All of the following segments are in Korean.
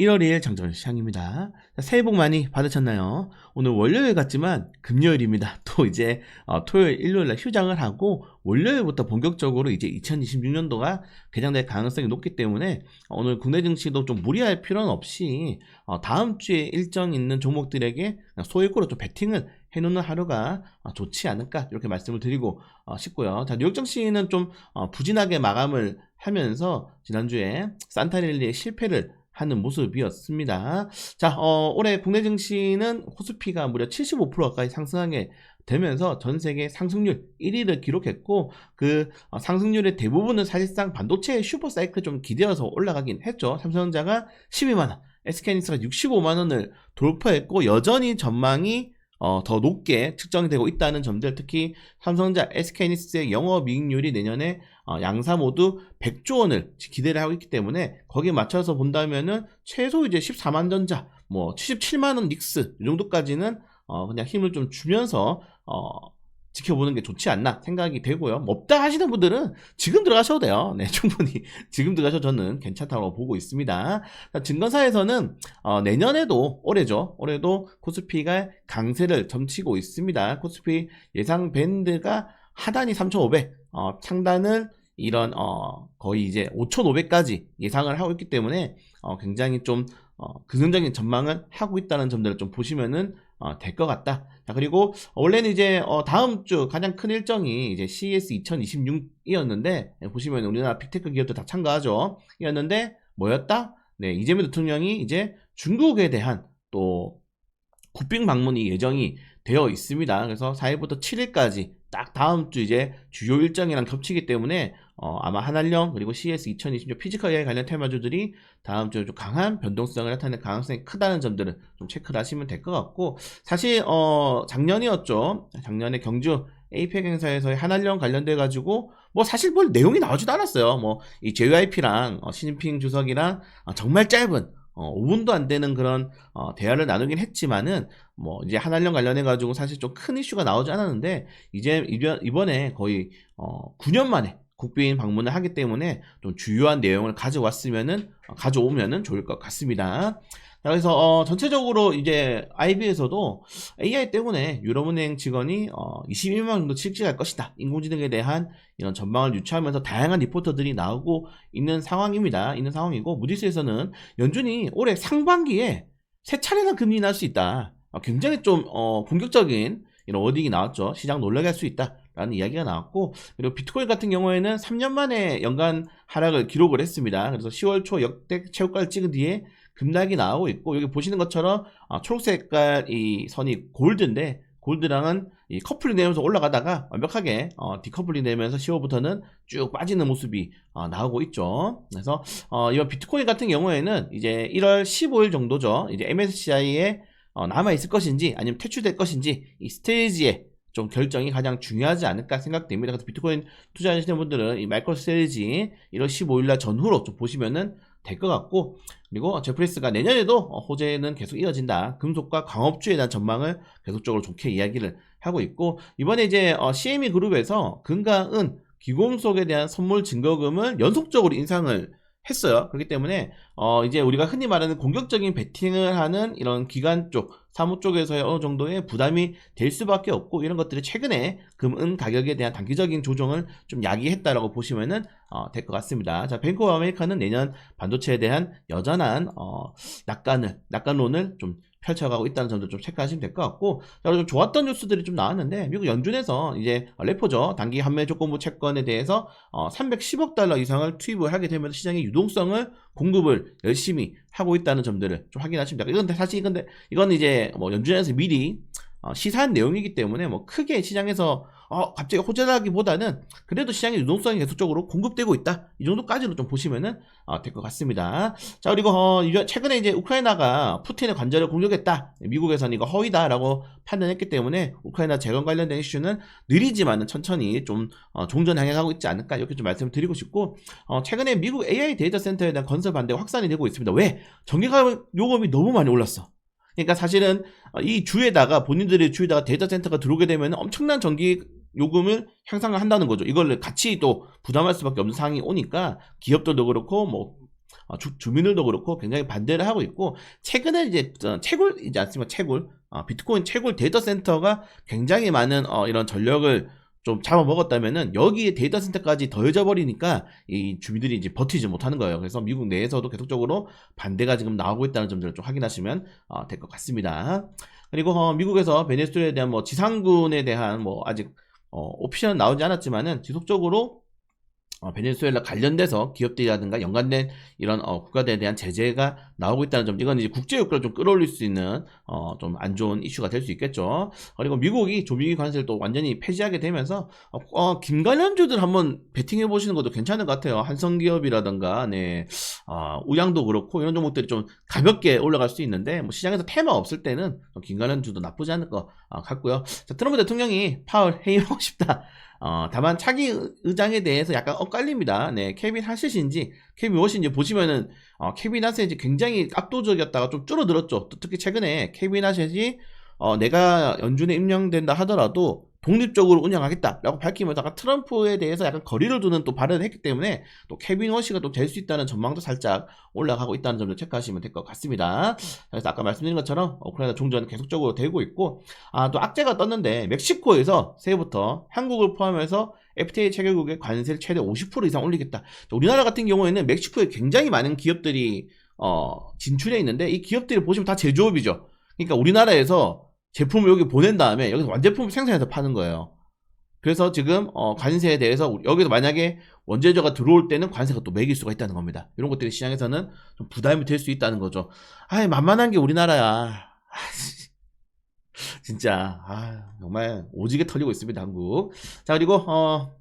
1월 2일 정정 시장입니다. 자, 새해 복 많이 받으셨나요? 오늘 월요일 같지만 금요일입니다. 또 이제 어, 토요일, 일요일 날 휴장을 하고 월요일부터 본격적으로 이제 2026년도가 개장될 가능성이 높기 때문에 오늘 국내 증시도 좀 무리할 필요는 없이 어, 다음 주에 일정 있는 종목들에게 소액으로 좀 베팅을 해놓는 하루가 어, 좋지 않을까 이렇게 말씀을 드리고 어, 싶고요. 자, 뉴욕 증시는 좀 어, 부진하게 마감을 하면서 지난주에 산타릴리의 실패를 하는 모습이었습니다. 자, 어, 올해 국내 증시는 코스피가 무려 75% 가까이 상승하게 되면서 전 세계 상승률 1위를 기록했고 그 어, 상승률의 대부분은 사실상 반도체 슈퍼 사이클 좀 기대어서 올라가긴 했죠. 삼성전자가 12만 원, SK하이닉스가 65만 원을 돌파했고 여전히 전망이 어, 더 높게 측정되고 있다는 점들 특히 삼성전자, SK하이닉스의 영업이익률이 내년에 어, 양사 모두 100조 원을 기대를 하고 있기 때문에 거기에 맞춰서 본다면은 최소 이제 14만 전자, 뭐 77만 원 닉스 이 정도까지는 어, 그냥 힘을 좀 주면서 어, 지켜보는 게 좋지 않나 생각이 되고요. 뭐 없다 하시는 분들은 지금 들어가셔도 돼요. 네, 충분히 지금 들어가셔도 저는 괜찮다고 보고 있습니다. 자, 증권사에서는 어, 내년에도 올해죠. 올해도 코스피가 강세를 점치고 있습니다. 코스피 예상 밴드가 하단이 3,500, 어, 상단은 이런 어, 거의 이제 5,500까지 예상을 하고 있기 때문에 어, 굉장히 좀 어, 긍정적인 전망을 하고 있다는 점들을 좀 보시면은 어, 될 것 같다. 자, 그리고 원래는 이제 어, 다음 주 가장 큰 일정이 이제 CES 2026이었는데 보시면 우리나라 빅테크 기업들 다 참가하죠. 이었는데 뭐였다? 네, 이재명 대통령이 이제 중국에 대한 또 국빈 방문이 예정이 되어 있습니다. 그래서 4일부터 7일까지 딱 다음 주 이제 주요 일정이랑 겹치기 때문에 어, 아마 한한령 그리고 CS 2026 피지컬 AI 관련 테마주들이 다음 주에 좀 강한 변동성을 나타낼 가능성이 크다는 점들을 좀 체크를 하시면 될 것 같고 사실 어, 작년이었죠. 작년에 경주 에이펙 행사에서의 한한령 관련돼 가지고 뭐 사실 뭘 내용이 나오지도 않았어요. 뭐 이 JYP랑 어, 시진핑 주석이랑 어, 정말 짧은 어, 5분도 안 되는 그런 어, 대화를 나누긴 했지만은 뭐 이제 한한령 관련해 가지고 사실 좀 큰 이슈가 나오지 않았는데 이제 이번- 이번에 거의 어, 9년 만에 국빈 방문을 하기 때문에 좀 주요한 내용을 가져왔으면은 어, 가져오면은 좋을 것 같습니다. 자, 그래서 어, 전체적으로 이제 IB에서도 AI 때문에 유럽은행 직원이 어, 21만 정도 실직할 것이다. 인공지능에 대한 이런 전망을 유추하면서 다양한 리포터들이 나오고 있는 상황입니다. 있는 상황이고 무디스에서는 연준이 올해 상반기에 세 차례나 금리 인하할 수 있다. 어, 굉장히 좀 어, 공격적인 이런 워딩이 나왔죠. 시장 놀라게 할 수 있다 라는 이야기가 나왔고 그리고 비트코인 같은 경우에는 3년 만에 연간 하락을 기록을 했습니다. 그래서 10월 초 역대 최고가를 찍은 뒤에 급락이 나오고 있고 여기 보시는 것처럼 아, 초록 색깔 이 선이 골드인데 골드랑은 이 커플링 되면서 올라가다가 완벽하게 어, 디커플링 되면서 10월부터는 쭉 빠지는 모습이 어, 나오고 있죠. 그래서 어, 이번 비트코인 같은 경우에는 이제 1월 15일 정도죠. 이제 MSCI에 어, 남아 있을 것인지 아니면 퇴출될 것인지 이 스테이지에 좀 결정이 가장 중요하지 않을까 생각됩니다. 그래서 비트코인 투자하시는 분들은 이 마이크로 스테이지 1월 15일날 전후로 좀 보시면은 될 것 같고 그리고 제프리스가 내년에도 어, 호재는 계속 이어진다. 금속과 광업주에 대한 전망을 계속적으로 좋게 이야기를 하고 있고 이번에 이제 어, CME 그룹에서 금과 은 기공속에 대한 선물 증거금을 연속적으로 인상을 했어요. 그렇기 때문에 어 이제 우리가 흔히 말하는 공격적인 베팅을 하는 이런 기관 쪽 사무 쪽에서의 어느 정도의 부담이 될 수밖에 없고 이런 것들이 최근에 금은 가격에 대한 단기적인 조정을 좀 야기했다라고 보시면은 어, 될 것 같습니다. 자, 오브 아메리카는 내년 반도체에 대한 여전한 어, 낙관을 낙관론을 좀 펼쳐가고 있다는 점도 좀 체크하시면 될 것 같고 자, 그리고 좀 좋았던 뉴스들이 좀 나왔는데 미국 연준에서 이제 레포죠 단기 한매 조건부 채권에 대해서 어, 310억 달러 이상을 투입을 하게 되면서 시장의 유동성을 공급을 열심히 하고 있다는 점들을 좀 확인하시면 됩니다. 이건 사실 이건데 이건 이제 뭐 연준에서 미리 어, 시사한 내용이기 때문에 뭐 크게 시장에서 어, 갑자기 호재라기보다는 그래도 시장의 유동성이 계속적으로 공급되고 있다 이 정도까지로 좀 보시면은 어, 될 것 같습니다. 자 그리고 어, 최근에 이제 우크라이나가 푸틴의 관절을 공격했다 미국에서는 이거 허위다라고 판단했기 때문에 우크라이나 재건 관련된 이슈는 느리지만은 천천히 좀 어, 종전 향해가고 있지 않을까 이렇게 좀 말씀을 드리고 싶고 어, 최근에 미국 AI 데이터 센터에 대한 건설 반대가 확산이 되고 있습니다. 왜? 전기가 요금이 너무 많이 올랐어. 그러니까 사실은 어, 이 주에다가 본인들의 주에다가 데이터 센터가 들어오게 되면 엄청난 전기 요금을 향상을 한다는 거죠. 이걸 같이 또 부담할 수밖에 없는 상황이 오니까 기업들도 그렇고 뭐 어, 주, 주민들도 그렇고 굉장히 반대를 하고 있고 최근에 이제 어, 채굴이지 않습니까? 채굴 어, 비트코인 채굴 데이터 센터가 굉장히 많은 어, 이런 전력을 좀 잡아먹었다면은 여기에 데이터 센터까지 더해져 버리니까 이 주민들이 이제 버티지 못하는 거예요. 그래서 미국 내에서도 계속적으로 반대가 지금 나오고 있다는 점들을 좀 확인하시면 어, 될 것 같습니다. 그리고 어, 미국에서 베네수엘에 대한 뭐 지상군에 대한 뭐 아직 어, 오피셜은 나오지 않았지만은 지속적으로 어, 베네수엘라 관련돼서 기업들이라든가 연관된 이런 어, 국가들에 대한 제재가 나오고 있다는 점, 이건 이제 국제 효과를 좀 끌어올릴 수 있는 어, 좀 안 좋은 이슈가 될 수 있겠죠. 그리고 미국이 조미기 관세를 또 완전히 폐지하게 되면서 어, 어, 김관련주들 한번 베팅해 보시는 것도 괜찮은 것 같아요. 한성기업이라든가, 네, 어, 우양도 그렇고 이런 종목들이 좀 가볍게 올라갈 수 있는데 뭐 시장에서 테마 없을 때는 김관련주도 나쁘지 않을 것 어, 같고요. 자, 트럼프 대통령이 파월 해임하고 싶다. 어, 다만 차기 의장에 대해서 약간 엇갈립니다. 네, 케빈 하시신지 케빈 워신지 보시면은 어, 케빈 하셋이 굉장히 압도적이었다가 좀 줄어들었죠. 또 특히 최근에 케빈 하셋이 어, 내가 연준에 임명된다 하더라도 독립적으로 운영하겠다라고 밝히면서 아까 트럼프에 대해서 약간 거리를 두는 또 발언을 했기 때문에 또 케빈 워시가 또 될 수 있다는 전망도 살짝 올라가고 있다는 점을 체크하시면 될 것 같습니다. 그래서 아까 말씀드린 것처럼 우크라이나 종전 계속적으로 되고 있고 아 또 악재가 떴는데 멕시코에서 새해부터 한국을 포함해서 FTA 체결국의 관세를 최대 50% 이상 올리겠다. 우리나라 같은 경우에는 멕시코에 굉장히 많은 기업들이 어, 진출해 있는데 이 기업들이 보시면 다 제조업이죠. 그러니까 우리나라에서 제품을 여기 보낸 다음에 여기서 완제품을 생산해서 파는 거예요. 그래서 지금 어, 관세에 대해서 여기서 만약에 원재료가 들어올 때는 관세가 또 매길 수가 있다는 겁니다. 이런 것들이 시장에서는 좀 부담이 될 수 있다는 거죠. 아이 만만한 게 우리나라야. 진짜 아, 정말 오지게 털리고 있습니다 한국. 자 그리고 어,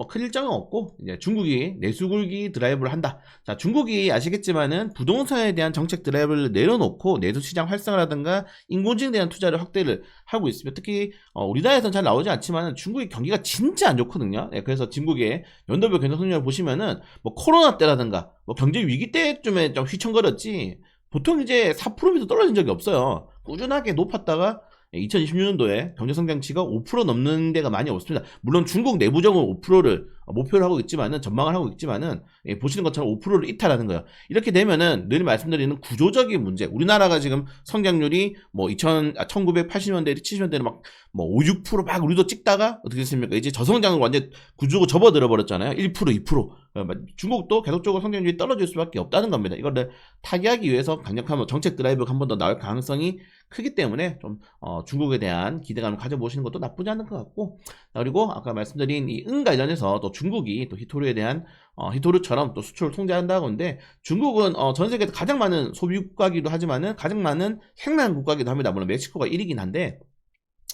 뭐 큰 일정은 없고 이제 중국이 내수굴기 드라이브를 한다. 자 중국이 아시겠지만은 부동산에 대한 정책 드라이브를 내려놓고 내수 시장 활성화라든가 인공지능에 대한 투자를 확대를 하고 있습니다. 특히 어, 우리나라에서는 잘 나오지 않지만 중국의 경기가 진짜 안 좋거든요. 네, 그래서 중국의 연도별 경제 성장을 보시면은 뭐 코로나 때라든가 뭐 경제 위기 때쯤에 좀 휘청거렸지 보통 이제 4%미터 떨어진 적이 없어요. 꾸준하게 높았다가 2026년도에 경제 성장치가 5% 넘는 데가 많이 없습니다. 물론 중국 내부적으로 5%를 목표를 하고 있지만은 전망을 하고 있지만은 예, 보시는 것처럼 5%를 이탈하는 거예요. 이렇게 되면은 늘 말씀드리는 구조적인 문제. 우리나라가 지금 성장률이 뭐 2000, 아, 1980년대, 70년대는 막뭐 5, 6%막 우리도 찍다가 어떻게 됐습니까? 이제 저성장을 완전 구조고 접어들어 버렸잖아요. 1%, 2%. 어, 중국도 계속적으로 성장률이 떨어질 수밖에 없다는 겁니다. 이거를 타개하기 위해서 강력한 뭐 정책 드라이브가 한 번 더 나올 가능성이 크기 때문에 좀 어, 중국에 대한 기대감을 가져보시는 것도 나쁘지 않은 것 같고 그리고 아까 말씀드린 이은 관련해서 또 중국이 또 히토르에 대한 어, 히토르처럼 또 수출을 통제한다고 하는데 중국은 어, 전 세계에서 가장 많은 소비 국가기도 하지만은 가장 많은 생산 국가기도 합니다. 물론 멕시코가 1위긴 한데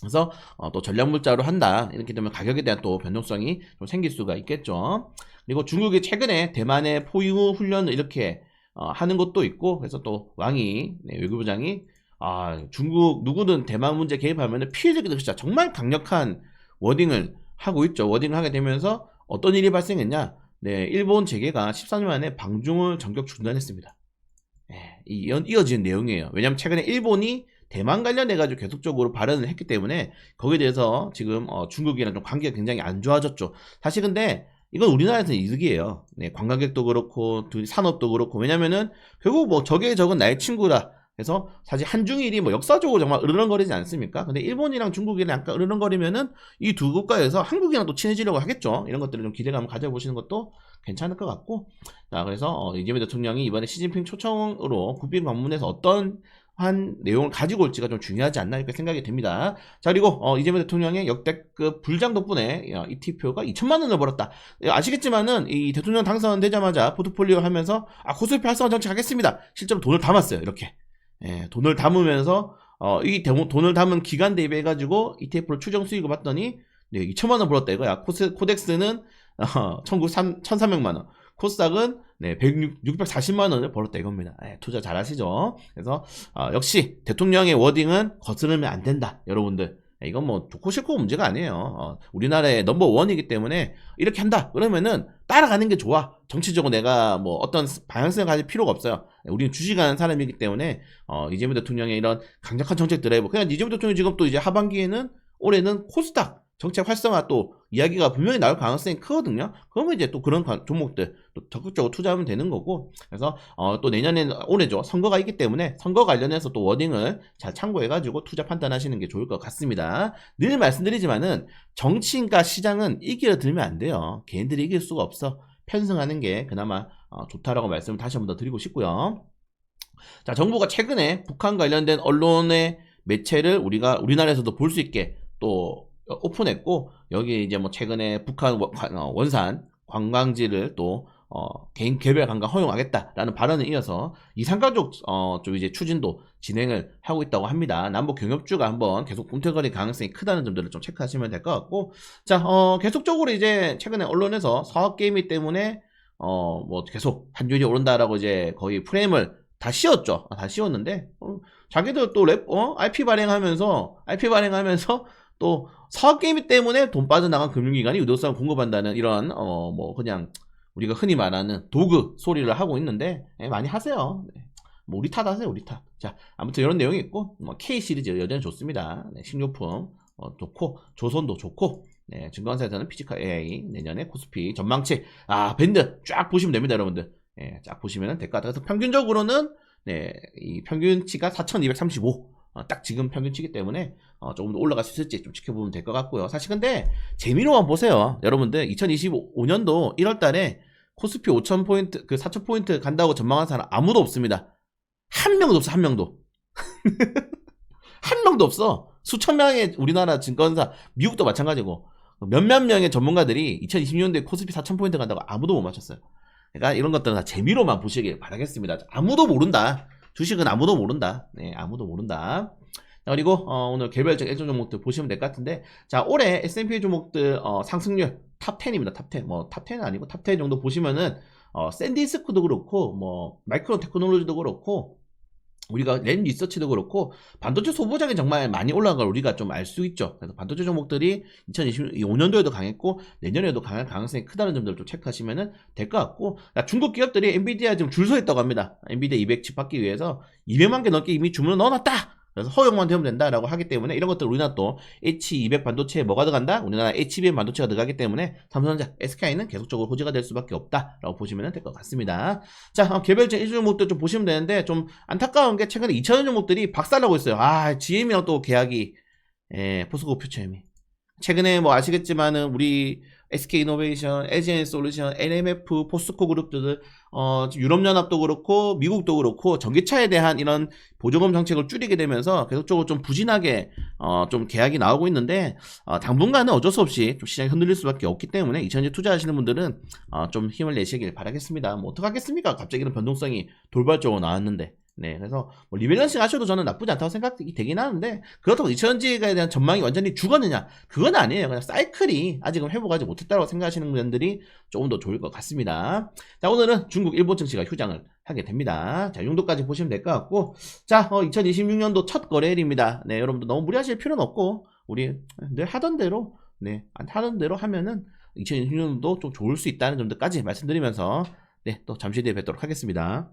그래서 어, 또 전략물자로 한다 이렇게 되면 가격에 대한 또 변동성이 좀 생길 수가 있겠죠. 그리고 중국이 최근에 대만의 포유 훈련을 이렇게 어, 하는 것도 있고 그래서 또 왕이 네, 외교부장이 아 중국 누구든 대만 문제 개입하면 피해자기도 진짜 정말 강력한 워딩을 하고 있죠. 워딩을 하게 되면서 어떤 일이 발생했냐? 네, 일본 재계가 14년 만에 방중을 전격 중단했습니다. 네, 이 이어지는 내용이에요. 왜냐하면 최근에 일본이 대만 관련해가지고 계속적으로 발언을 했기 때문에 거기에 대해서 지금 어, 중국이랑 좀 관계가 굉장히 안 좋아졌죠. 사실 근데 이건 우리나라에서는 이득이에요. 네, 관광객도 그렇고 산업도 그렇고 왜냐면은 결국 뭐 적의 적은 나의 친구라. 그래서 사실 한중일이 뭐 역사적으로 정말 으르렁거리지 않습니까? 근데 일본이랑 중국이랑 약간 으르렁거리면은 이 두 국가에서 한국이랑 또 친해지려고 하겠죠. 이런 것들을 좀 기대감을 가져보시는 것도 괜찮을 것 같고. 자, 그래서 어, 이재명 대통령이 이번에 시진핑 초청으로 국빈 방문해서 어떤 한 내용을 가지고 올지가 좀 중요하지 않나 이렇게 생각이 됩니다. 자 그리고 어, 이재명 대통령의 역대급 불장 덕분에 어, 이티표가 2천만 원을 벌었다. 예, 아시겠지만은 이 대통령 당선되자마자 포트폴리오 하면서 아 고수표 활성화 정책 하겠습니다. 실제로 돈을 담았어요. 이렇게 예, 돈을 담으면서 어, 이 돈을 담은 기간 대비해 가지고 ETF로 추정 수익을 봤더니 네, 2천만 원 벌었다 이거야. 코스, 코덱스는 어, 1,300만 원. 코스닥은 네, 106, 640만 원을 벌었다 이겁니다. 네, 투자 잘 하시죠. 그래서 어, 역시 대통령의 워딩은 거스르면 안 된다. 여러분들. 네, 이건 뭐 좋고 싫고 문제가 아니에요. 어, 우리나라의 넘버 원이기 때문에 이렇게 한다. 그러면은 따라가는 게 좋아. 정치적으로 내가 뭐 어떤 방향성을 가질 필요가 없어요. 네, 우리는 주식하는 사람이기 때문에 어, 이재명 대통령의 이런 강력한 정책 드라이브. 그냥 이재명 대통령이 지금 또 이제 하반기에는 올해는 코스닥 정책 활성화 또 이야기가 분명히 나올 가능성이 크거든요. 그러면 이제 또 그런 관- 종목들 또 적극적으로 투자하면 되는 거고 그래서 어, 또 내년에는 올해죠 선거가 있기 때문에 선거 관련해서 또 워딩을 잘 참고해가지고 투자 판단하시는 게 좋을 것 같습니다. 늘 말씀드리지만은 정치인과 시장은 이기려 들면 안 돼요. 개인들이 이길 수가 없어. 편승하는 게 그나마 어, 좋다라고 말씀을 다시 한 번 더 드리고 싶고요. 자, 정부가 최근에 북한 관련된 언론의 매체를 우리가 우리나라에서도 볼 수 있게 또 오픈했고 여기 이제 뭐 최근에 북한 어, 원산 관광지를 또 어, 개인 개별 관광 허용하겠다라는 발언에 이어서 이산가족 어, 좀 이제 추진도 진행을 하고 있다고 합니다. 남북 경협주가 한번 계속 꿈틀거릴 가능성이 크다는 점들을 좀 체크하시면 될 것 같고 자, 어, 계속적으로 이제 최근에 언론에서 사업 게임이 때문에 어, 뭐 계속 환율이 오른다라고 이제 거의 프레임을 다 씌웠죠. 아, 다 씌웠는데 어, 자기들 또 랩, 어? IP 발행하면서 IP 발행하면서 또 사업 게임 때문에 돈 빠져나간 금융기관이 의도성 공급한다는 이런 어 뭐 그냥 우리가 흔히 말하는 도구 소리를 하고 있는데 예, 많이 하세요. 네. 뭐 우리 탓 하세요, 우리 탓. 자, 아무튼 이런 내용이 있고 뭐 K 시리즈 여전히 좋습니다. 네, 식료품 어, 좋고 조선도 좋고 네, 증권사에서는 피지컬 AI 내년에 코스피 전망치 아 밴드 쫙 보시면 됩니다, 여러분들. 예, 쫙 보시면 될것 같아요. 그래서 평균적으로는 네, 이 평균치가 4,235. 어, 딱 지금 평균치기 때문에 어, 조금 더 올라갈 수 있을지 좀 지켜보면 될 것 같고요. 사실 근데 재미로만 보세요. 여러분들 2025년도 1월 달에 코스피 5,000포인트, 그 4,000포인트 간다고 전망한 사람 아무도 없습니다. 한 명도 없어, 한 명도. 한 명도 없어. 수천 명의 우리나라 증권사, 미국도 마찬가지고 몇몇 명의 전문가들이 2020년도에 코스피 4,000포인트 간다고 아무도 못 맞췄어요. 그러니까 이런 것들은 다 재미로만 보시길 바라겠습니다. 아무도 모른다. 주식은 아무도 모른다. 네, 아무도 모른다. 자, 그리고 어, 오늘 개별적 애정 종목들 보시면 될 것 같은데 자 올해 S&P 종목들 어, 상승률 탑 10입니다. 탑 10. 뭐 탑 10은 아니고 탑 10 정도 보시면은 어, 샌디스크도 그렇고 뭐 마이크론 테크놀로지도 그렇고 우리가 랜 리서치도 그렇고 반도체 소비장이 정말 많이 올라간 걸 우리가 좀 알 수 있죠. 그래서 반도체 종목들이 2025년도에도 강했고 내년에도 강할 가능성이 크다는 점들을 좀 체크하시면 될 것 같고 야, 중국 기업들이 엔비디아 지금 줄 서 있다고 합니다. 엔비디아 200칩 받기 위해서 200만 개 넘게 이미 주문을 넣어놨다. 그래서 허용만 되면 된다라고 하기 때문에 이런 것들 우리나라 또 H200 반도체에 뭐가 들어간다? 우리나라 HBM 반도체가 들어가기 때문에 삼성전자, SK는 계속적으로 호재가 될 수밖에 없다라고 보시면 될 것 같습니다. 자, 어, 개별적 일주 종목들 좀 보시면 되는데 좀 안타까운 게 최근에 2차전 종목들이 박살나고 있어요. 아, GM이랑 또 계약이 예, 포스코 퓨처엠이 최근에 뭐 아시겠지만은 우리 SK 이노베이션, LGN 솔루션, NMF, 포스코 그룹들 어, 유럽연합도 그렇고 미국도 그렇고 전기차에 대한 이런 보조금 정책을 줄이게 되면서 계속적으로 좀 부진하게 어, 좀 계약이 나오고 있는데 어, 당분간은 어쩔 수 없이 좀 시장이 흔들릴 수밖에 없기 때문에 2000년 투자하시는 분들은 어, 좀 힘을 내시길 바라겠습니다. 뭐 어떡하겠습니까? 갑자기 이런 변동성이 돌발적으로 나왔는데 네, 그래서 뭐 리밸런싱 하셔도 저는 나쁘지 않다고 생각이 되긴 하는데 그렇다고 2000년지에 대한 전망이 완전히 죽었느냐? 그건 아니에요. 그냥 사이클이 아직은 회복하지 못했다고 생각하시는 분들이 조금 더 좋을 것 같습니다. 자, 오늘은 중국 일본 증시가 휴장을 하게 됩니다. 자, 이 정도까지 보시면 될 것 같고 자, 어, 2026년도 첫 거래일입니다. 네, 여러분들 너무 무리하실 필요는 없고 우리 늘 하던 대로 네, 안 하던 대로 하면은 2026년도 좀 좋을 수 있다는 점들까지 말씀드리면서 네, 또 잠시 뒤에 뵙도록 하겠습니다.